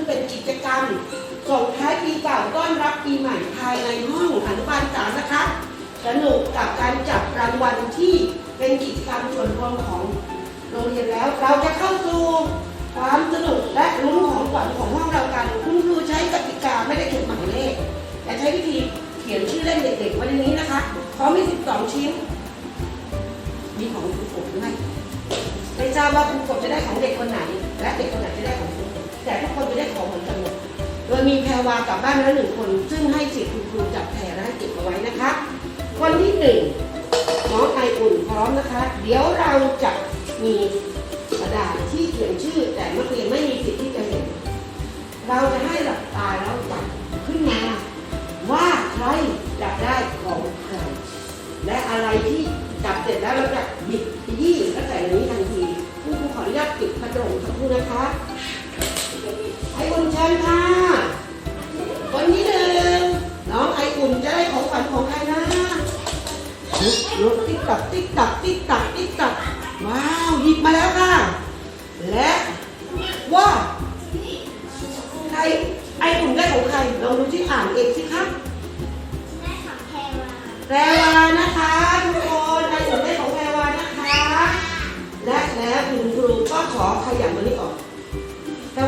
งเป็นกิจกรรม ส่งท้ายปีเก่าต้อนรับปีใหม่ภายในห้องอนุบาลสามนะคะ สนุกกับการจับรางวัลที่เป็นกิจกรรมส่วนรวมของโรงเรียนแล้ว เราจะเข้าสู่ความสนุกและลุ้นของขวัญของห้องเรากันคุณครูใช้กติกาไม่ได้เขียนหมายเลขแต่ใช้วิธีเขียนชื่อเล่นเด็กๆวันนี้นะคะพร้อมมี 12 ชิ้น มีของคุณกบด้วยไม่ทราบว่าคุณกบจะได้ของเด็กคนไหน และเด็กคนไหนจะได้ของคุณ แต่ทุกคนจะได้ของเหมือนกันหมดโดยมีแพรวากลับบ้านแล้วหนึ่งคน ซึ่งให้สิทธิ์คุณครูจับแพรและให้เก็บเอาไว้นะคะคนที่หนึ่งน้องไออุ่นพร้อมนะคะ เดี๋ยวเราจะมีกระดาษที่เขียนชื่อ แต่นักเรียนไม่มีสิทธิ์ที่จะเห็น เราจะให้หลับตาแล้วจับขึ้นมา ว่าใครจับได้ของใครและอะไรที่จับเสร็จแล้วเราจะบิดยี้แล้วใส่ในนี้ทันทีผู้ครูขออนุญาตปิดพัดลมสักครู่นะคะ ไออุ่นเชิญค่ะคนที่หนึ่งน้องไออุ่นจะได้ของขวัญของใครนะลุกติ๊กตักติ๊กตักติ๊กตักติ๊กตักว้าวหยิบมาแล้วค่ะ และว่าใครไออุ่นได้ของใครลองดูที่อ่านเองสิครับได้ของแพรวาแพรวานะคะทุกคนไออุ่นได้ของแพรวานะคะ และแล้วคุณครูก็ขอขยับมันนี้อ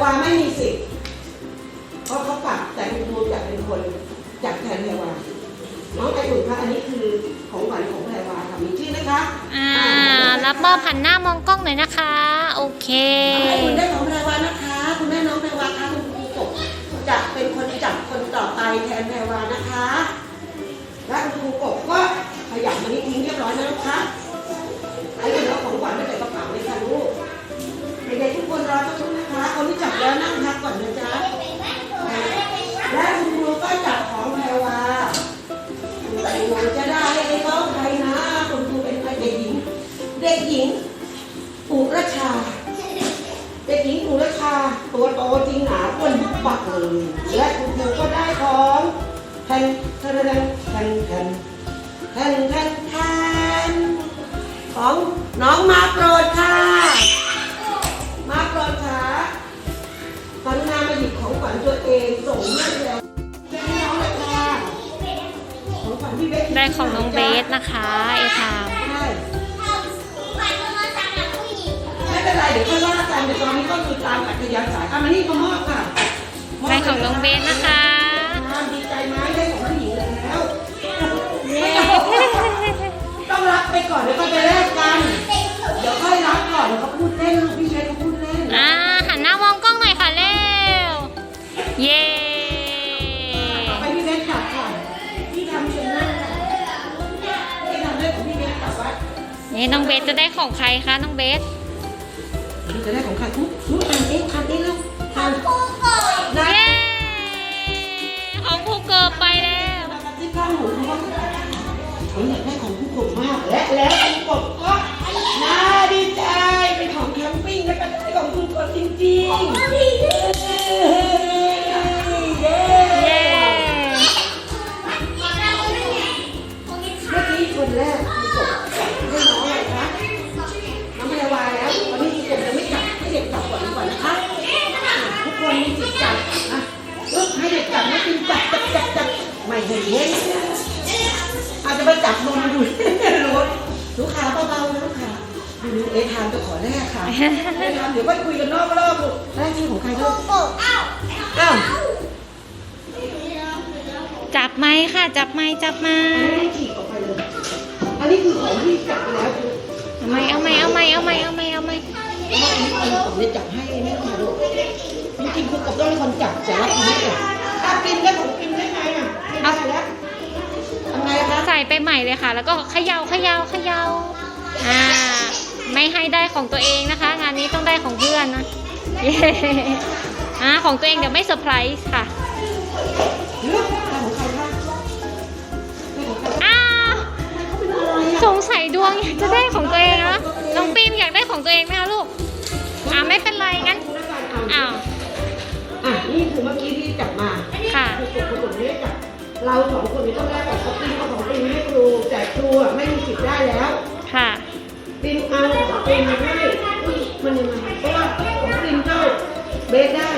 วาไม่มีสิทธิ์เพราะเขาปรับแต่คุณครูอยากเป็นคนจับแทนแพรวาน้องไออุ่นคะอันนี้คือของขวัญของแพรวาค่ะมีชื่อไหมคะอ่ารับมอบหันหน้ามองกล้องหน่อยนะคะ โอเคน้องไออุ่นได้ของแพรวานะคะ คุณแม่น้องแพรวาคะคุณครูกบจะเป็นคนจับคนต่อไปแทนแพรวานะคะ และคุณครูกบก็ขยับมันนี้ทิ้งเรียบร้อยแล้วนะคะไออุ่นเอาของขวัญไปใส่กระเป๋าเลยค่ะลูกเด็กๆทุกคนรอสักครู่นะคะคนที่จับ แทนแทนแทนแทนแทนแทนแทนของน้องมาโปรดค่ะ มาโปรดค่ะกรุณามาหยิบของขวัญตัวเองส่งให้แล้วให้น้องเลยค่ะของขวัญพี่เบสได้ของน้องเบสนะคะเอทามใช่ไม่เป็นไรเดี๋ยวค่อยว่ากันแต่ตอนนี้ก็คือตามอัธยาศัยอะมานี่ก็มอบค่ะได้ของน้องเบสนะคะ ไปก่อนเดี๋ยวก็ไปแลกกัน เดี๋ยวค่อยรับก่อนเดี๋ยวเขาพูดเล่นลูกพี่เบสเขาพูดเล่นอ่าหันหน้ามองกล้องหน่อยค่ะเร็ว เย้ต่อไปพี่เบสกลับก่อนพี่ทำเชิญนั่งค่ะพี่ทำได้ของพี่เบสกลับวัดนี่น้องเบสจะได้ของใครคะน้องเบสจะได้ของใครทุกทุกอ่านเองอ่านเองแล้วอ่านผู้ก่อยนะเย้ของครูเกิร์ไปแล้วที่ข้างหูเขา ก็ผมอยากได้ของผู้กบมาก และแล้วผู้กบก็น่าดีใจเป็นของแคมปิ้งแล้วก็ได้ของคุณกบจริงๆ ดูเอทามจะขอแรกค่ะเอทามเดี๋ยวก็คุยกันนอกรอบลูกแรกที่ของใครลูกโอ้อ้าวอ้าวจับไม้ค่ะ จับไม้จับไม้อันนี้ฉีกออกไปเลยอันนี้คือของที่จับไปแล้วคือเอาไม้เอาไม้เอาไม้เอาไม้เอาไม้เอาไม้เมื่อกี้คุณผมจะจับให้แม่ค่ะลูกจริงๆคุณกบต้องเป็นคนจับแต่ว่าคุณไม่จับถ้าปินได้ของปินได้ไงอะไม่ได้แล้วทำไงคะใส่ไปใหม่เลยค่ะ แล้วก็เขย่าเขย่าเขย่าอ่า ไม่ให้ได้ของตัวเองนะคะ งานนี้ต้องได้ของเพื่อนนะเย้อ่าของตัวเองเดี๋ยวไม่เซอร์ไพรส์ค่ะเลือกของใครบ้างของใครอ้าวเป็นอะไรสอะงสัยดวงอยากจะได้ของตัวเองนะน้องปีมอยากได้ของตัวเองไหมคะลูกอ่าไม่เป็นไรงั้นอ้าวอะนี่คือเมื่อกี้ที่จับมาค่ะคือกบคนอื่นไม่ได้จับเราสองคนไม่ต้องได้แต่เขาปินเอาของปินให้ครูแต่ครูอะไม่มีสิทธิ์ได้แล้วค่ะ ปินเอาของปินมาให้มันยังไงเพราะว่าของปินเข้าเบสได้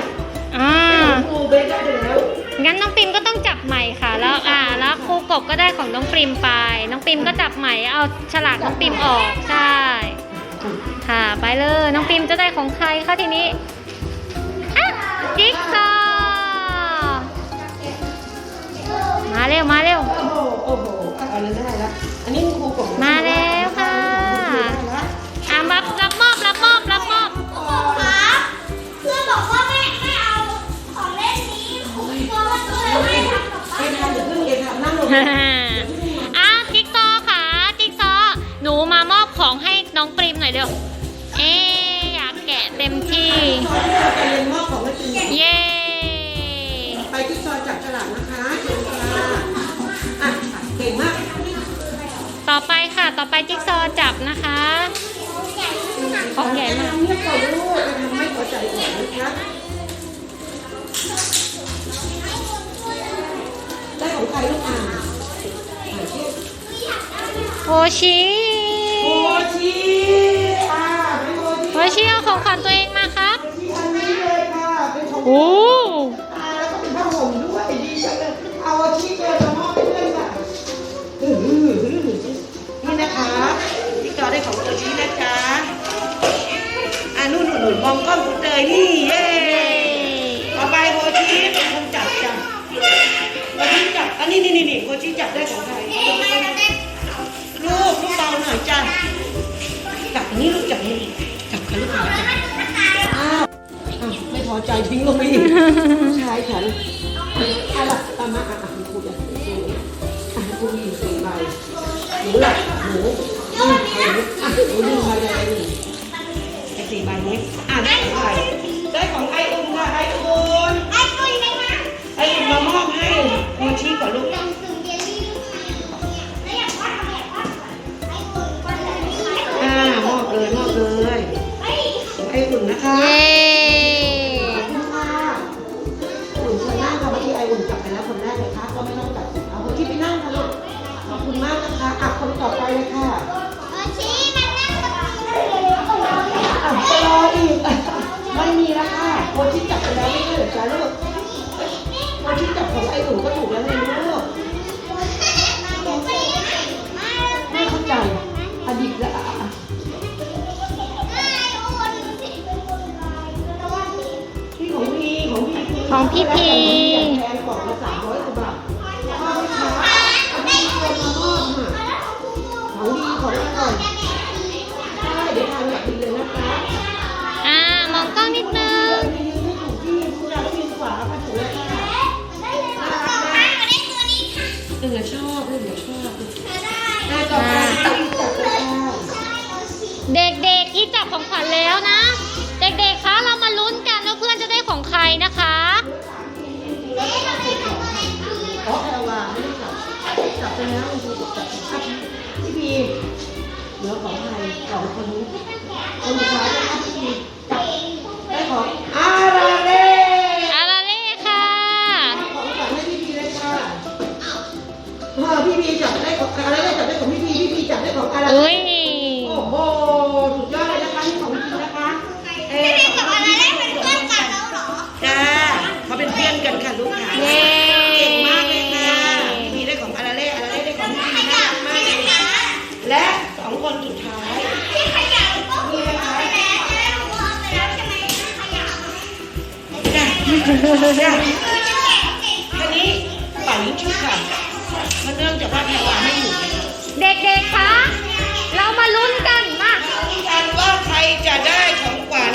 อ่าของครูเบสได้ไปแล้วงั้นน้องปิมก็ต้องจับใหม่ค่ะ แล้วอ่ากบก็ได้ของน้องปริมไป น้องปริมก็จับใหม่เอาฉลากน้องปริมออกใช่ค่ะไปเลยน้องปริมจะได้ของใครคะทีนี้ อ็นทำนั่งลงอะจิ๊กซอว์ค่ะจิ๊กซอว์หนูมามอบของให้น้องปริมหน่อยเร็ว เอ๊ะอยากแกะเต็มที่ซอยที่เราจะเรียนมอบของให้จริงเย้ไปที่ซอยจับฉลากนะคะเชิญค่ะอะเก่งมากต่อไปค่ะ ต่อไปจิ๊กซอว์จับนะคะ ของใหญ่มากทำเงียบก่อน ชิโอชีอ่าเป็นโอชีโอชิเอาของขวัญตัวเองมาครับที่อันนี้เลยค่ะเป็นของโอ้อ่าแล้วก็เป็นผ้าห่มด้วยดีจังเลยเอาโอชีเจอมามอบให้เพื่อนค่ะอื้อหือหือหือนี่นะคะพี่จอได้ของโอชีนะจ๊ะอ่านู่นนู่นนู่นมองกล้องคุณเตยนี่เย้ต่อไปโฮชิเป็นคนจับจ้ะโฮชิจับอันนี้นี่นี่นี่โฮชิจับได้ของใคร ใจทิ้งลงไปอีกชายฉันเอาล่ะเอามาอะอะครูจะอะครูมีสี่ใบหนูล่ะหนูนี่ใครลูกอะหนูนี่ใครได้หนึ่งไอ้สี่ใบนี้อะได้ของใครได้ของไออุ่นค่ะ ค่ะเมื่อกี้ไอ้อุ่นจับไปแล้วคนแรกเลยค่ะก็ไม่ต้องจับเอาคนที่ไปนั่งค่ะลูกขอบคุณมากนะคะอะคนต่อไปเลยค่ะโอชิมันนั่งกับพี่เลยของเราเนี่ยอะจะรออีกไม่มีแล้วค่ะโมชิจับไปแล้วไม่ใช่เหรอจ๊ะลูกโมชิจับของไอ้อุ่นก็ถูกแล้วนี่ลูกไม่เข้าใจอดีตละอะอะที่ของพี่ของพี่ คืข องคนนี้คนสุดท้ายนะคะพี่พีจับได้ของอาราเล่อาราเล่ค่ะของขวัญให้พี่พีเลยค่ะเออพี่พีจับได้ของอาราเล่จับได้ของพี่พีพี่พีจับได้ของอาราอุ้เล่าจ้าทีนี้ป่ายิงชุดค่ะมันเนื่องจากว่าแพรวาไม่อยู่เด็กๆคะ เรามาลุ้นกันมากันว่าใครจะได้ของขวัญ